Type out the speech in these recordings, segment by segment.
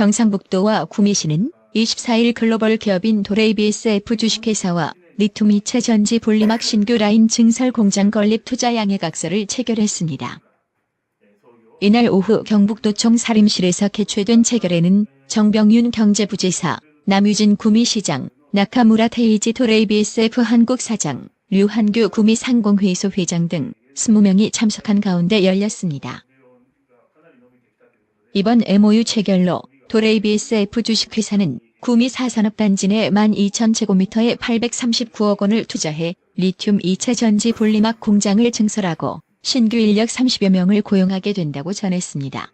경상북도와 구미시는 24일 글로벌 기업인 도레이비스F 주식회사와 리튬 이체 전지 분리막 신규 라인 증설 공장 건립 투자 양해각서를 체결했습니다. 이날 오후 경북도청 사림실에서 개최된 체결에는 정병윤 경제부지사, 남유진 구미시장, 나카무라 테이지 도레이비스F 한국 사장, 류한규 구미 상공회의소 회장 등 20명이 참석한 가운데 열렸습니다. 이번 MOU 체결로 도레이비스F 주식회사는 구미 사산업단지 내 12,000제곱미터에 839억 원을 투자해 리튬 이체 전지 분리막 공장을 증설하고 신규 인력 30여 명을 고용하게 된다고 전했습니다.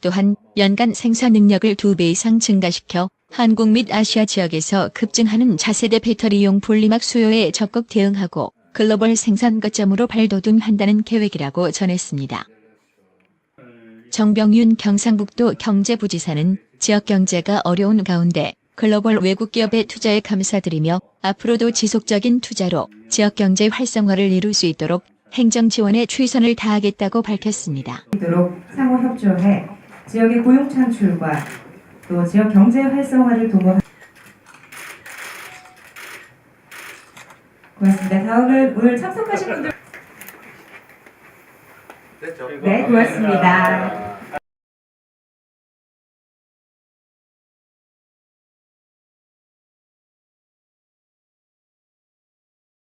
또한 연간 생산 능력을 2배 이상 증가시켜 한국 및 아시아 지역에서 급증하는 차세대 배터리용 분리막 수요에 적극 대응하고 글로벌 생산 거점으로 발돋움한다는 계획이라고 전했습니다. 정병윤 경상북도 경제부지사는 지역 경제가 어려운 가운데 글로벌 외국 기업의 투자에 감사드리며 앞으로도 지속적인 투자로 지역 경제 활성화를 이룰 수 있도록 행정 지원에 최선을 다하겠다고 밝혔습니다. 상호 협조해 지역의 고용 창출과 또 지역 경제 활성화를 도모. 고맙습니다. 다음은 오늘 참석하신 분들. 됐죠? 네, 고맙습니다.